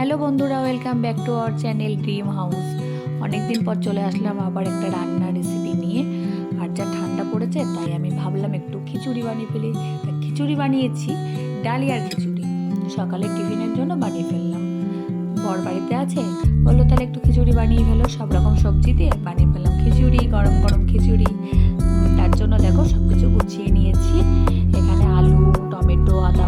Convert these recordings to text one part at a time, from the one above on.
Hello বন্ধুরা welcome back to our channel dream house অনেকদিন পর চলে আসলাম আবার একটা রান্নার রেসিপি নিয়ে। আর যা ঠান্ডা পড়েছে, তাই আমি ভাবলাম একটু খিচুড়ি বানিয়ে ফেলি। তা খিচুড়ি বানিয়েছি ডালিয়ার খিচুড়ি। সকালে টিফিনের জন্য বানিয়ে ফেললাম। বর বাড়িতে আছে, বলল, তাহলে একটু খিচুড়ি বানিয়ে ফেলো। সব রকম সবজি দিয়ে বানিয়ে ফেললাম খিচুড়ি, গরম গরম খিচুড়ি। তার জন্য দেখো সব কিছু গুছিয়ে নিয়েছি। এখানে আলু, টমেটো, আদা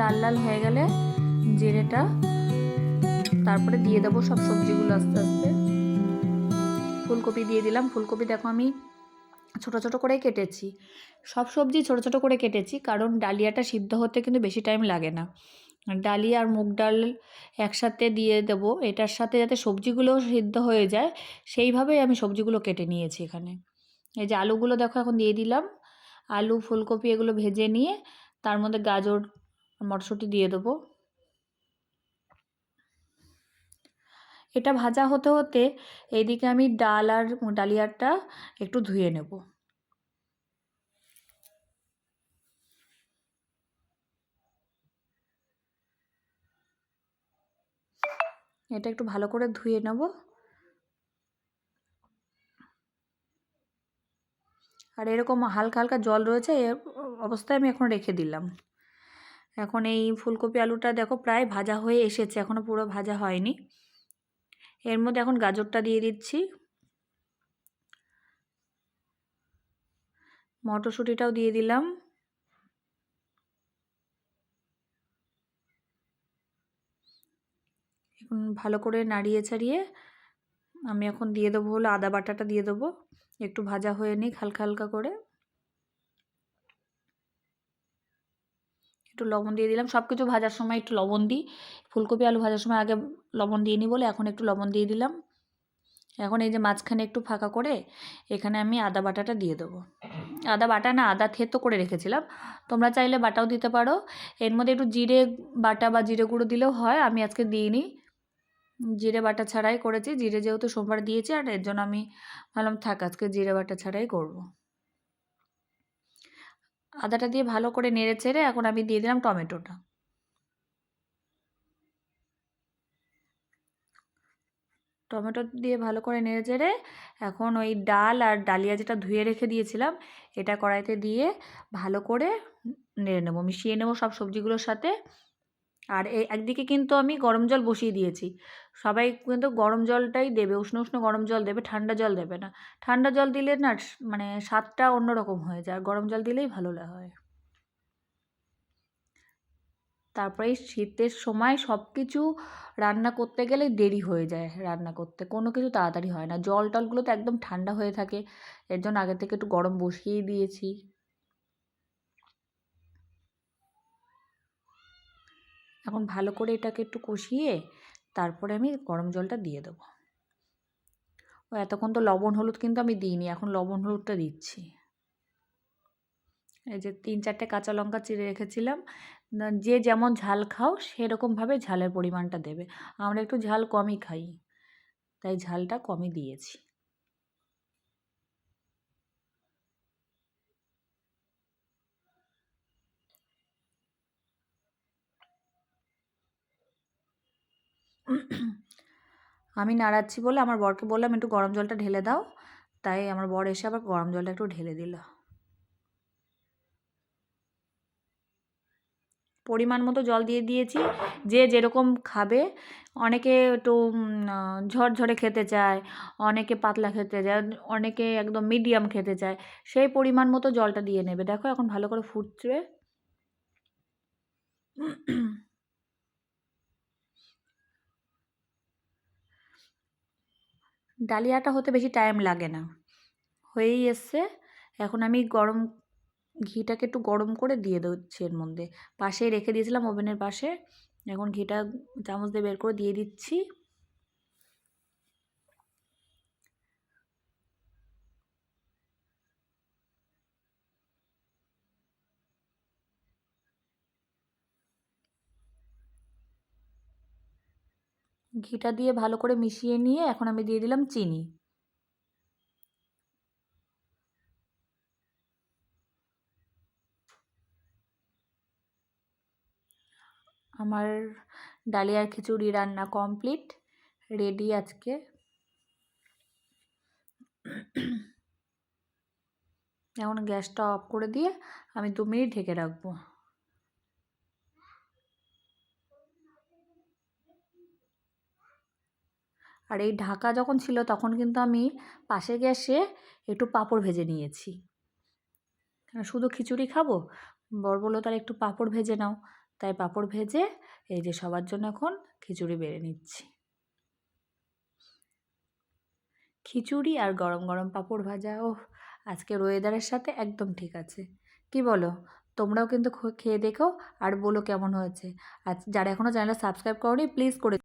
লাল লাল হয়ে গেলে জিরেটা, তারপরে দিয়ে দেবো সব সবজিগুলো আস্তে আস্তে। ফুলকপি দিয়ে দিলাম। ফুলকপি দেখো আমি ছোট ছোট করে কেটেছি। সব সবজি ছোট ছোট করে কেটেছি কারণ ডালিয়াটা সিদ্ধ হতে কিন্তু বেশি টাইম লাগে না। ডালিয়া আর মুগ ডাল একসাথে দিয়ে দেবো। এটার সাথে যাতে সবজিগুলো সিদ্ধ হয়ে যায়, সেইভাবেই আমি সবজিগুলো কেটে নিয়েছি এখানে। এই যে আলুগুলো দেখো এখন দিয়ে দিলাম। আলু, ফুলকপি এগুলো ভেজে নিয়ে, তার মধ্যে গাজর মটরশুঁটি দিয়ে দেবো। এটা ভাজা হতে হতে এইদিকে আমি ডাল আর ডালিয়াটা একটু ধুয়ে নেব। এটা একটু ভালো করে ধুয়ে নেব। আর এরকম হালকা হালকা জল রয়েছে অবস্থায় আমি এখন রেখে দিলাম। এখন এই ফুলকপি আলুটা দেখো প্রায় ভাজা হয়ে এসেছে এখনও পুরো ভাজা হয়নি। এর মধ্যে এখন গাজরটা দিয়ে দিচ্ছি। মটরশুঁটিটাও দিয়ে দিলাম। এখন ভালো করে নাড়িয়ে ছাড়িয়ে আমি এখন দিয়ে দেবো হলো আদা বাটাটা দিয়ে দেবো। একটু ভাজা হয়ে নিক হালকা হালকা করে। একটু লবণ দিয়ে দিলাম। সব কিছু ভাজার সময় একটু লবণ দিই। ফুলকপি, আলু ভাজার সময় আগে লবণ দিইনি বলে এখন একটু লবণ দিয়ে দিলাম। এখন এই যে মাঝখানে একটু ফাঁকা করে এখানে আমি আদা বাটাটা দিয়ে দেবো। আদা বাটা না, আদা থেতো করে রেখেছিলাম। তোমরা চাইলে বাটাও দিতে পারো। এর মধ্যে একটু জিরে বাটা বা জিরে গুঁড়ো দিলেও হয়, আমি আজকে দিইনি। জিরে বাটা ছাড়াই করেছি। জিরে যেহেতু সোমবার দিয়েছি আর এর জন্য আমি ভাবলাম থাক, আজকে জিরে বাটা ছাড়াই করব। আদাটা দিয়ে ভালো করে নেড়ে চেড়ে এখন আমি দিয়ে দিলাম টমেটোটা। টমেটো দিয়ে ভালো করে নেড়ে চেড়ে এখন ওই ডাল আর ডালিয়া যেটা ধুয়ে রেখে দিয়েছিলাম, এটা কড়াইতে দিয়ে ভালো করে নেড়ে নেব, মিশিয়ে নেব সব সবজিগুলোর সাথে। আর এই একদিকে কিন্তু আমি গরম জল বসিয়ে দিয়েছি। সবাই কিন্তু গরম জলটাই দেবে, উষ্ণ উষ্ণ গরম জল দেবে, ঠান্ডা জল দেবে না। ঠান্ডা জল দিলে না মানে স্বাদটা অন্যরকম হয়ে যায়, আর গরম জল দিলেই ভালো হয়। তারপরে শীতের সময় সব কিছু রান্না করতে গেলে দেরি হয়ে যায় রান্না করতে, কোনো কিছু তাড়াতাড়ি হয় না। জল টলগুলো তো একদম ঠান্ডা হয়ে থাকে, এর জন্য আগে থেকে একটু গরম বসিয়েই দিয়েছি। এখন ভালো করে এটাকে একটু কষিয়ে তারপরে আমি গরম জলটা দিয়ে দেবো। ও, এতক্ষণ তো লবণ, হলুদ কিন্তু আমি দিইনি, এখন লবণ, হলুদটা দিচ্ছি। এই যে তিন চারটে কাঁচা লঙ্কা চিড়ে রেখেছিলাম যে যেমন ঝাল খাও সেরকমভাবে ঝালের পরিমাণটা দেবে। আমরা একটু ঝাল কমই খাই, তাই ঝালটা কমই দিয়েছি। আমি নাড়াচ্ছি বলে আমার বরকে বললাম, একটু গরম জলটা ঢেলে দাও। তাই আমার বর এসে আবার গরম জলটা একটু ঢেলে দিল। পরিমাণ মতো জল দিয়ে দিয়েছি। যে যেরকম খাবে, অনেকে একটু ঝরঝরে খেতে চায়, অনেকে পাতলা খেতে চায়, অনেকে একদম মিডিয়াম খেতে চায়, সেই পরিমাণ মতো জলটা দিয়ে নেবে। দেখো এখন ভালো করে ফুটছে। ডালিয়াটা হতে বেশি টাইম লাগে না। হয়েই এসছে। এখন আমি গরম ঘিটাকে একটু গরম করে দিয়ে দিচ্ছি এর মধ্যে। পাশেই রেখে দিয়েছিলাম ওভেনের পাশে। এখন ঘিটা চামচ দিয়ে বের করে দিয়ে দিচ্ছি। ঘিটা দিয়ে ভালো করে মিশিয়ে নিয়ে এখন আমি দিয়ে দিলাম চিনি। আমার ডালিয়ার খিচুড়ি রান্না কমপ্লিট, রেডি আজকে। এখন গ্যাসটা অফ করে দিয়ে আমি দু মিনিট ঢেকে রাখব। আর এই ঢাকা যখন ছিল তখন কিন্তু আমি পাশে গ্যাসে একটু পাঁপড় ভেজে নিয়েছি। শুধু খিচুড়ি খাব? বর বলল তার একটু পাঁপড় ভেজে নাও। তাই পাঁপড় ভেজে এই যে সবার জন্য এখন খিচুড়ি বেড়ে নিচ্ছি। খিচুড়ি আর গরম গরম পাঁপড় ভাজা ও আজকের ওয়েদারের সাথে একদম ঠিক আছে। কি বলো? তোমরাও কিন্তু খেয়ে দেখো আর বলো কেমন হয়েছে। আর যারা এখনও চ্যানেলটা সাবস্ক্রাইব করোনি প্লিজ করে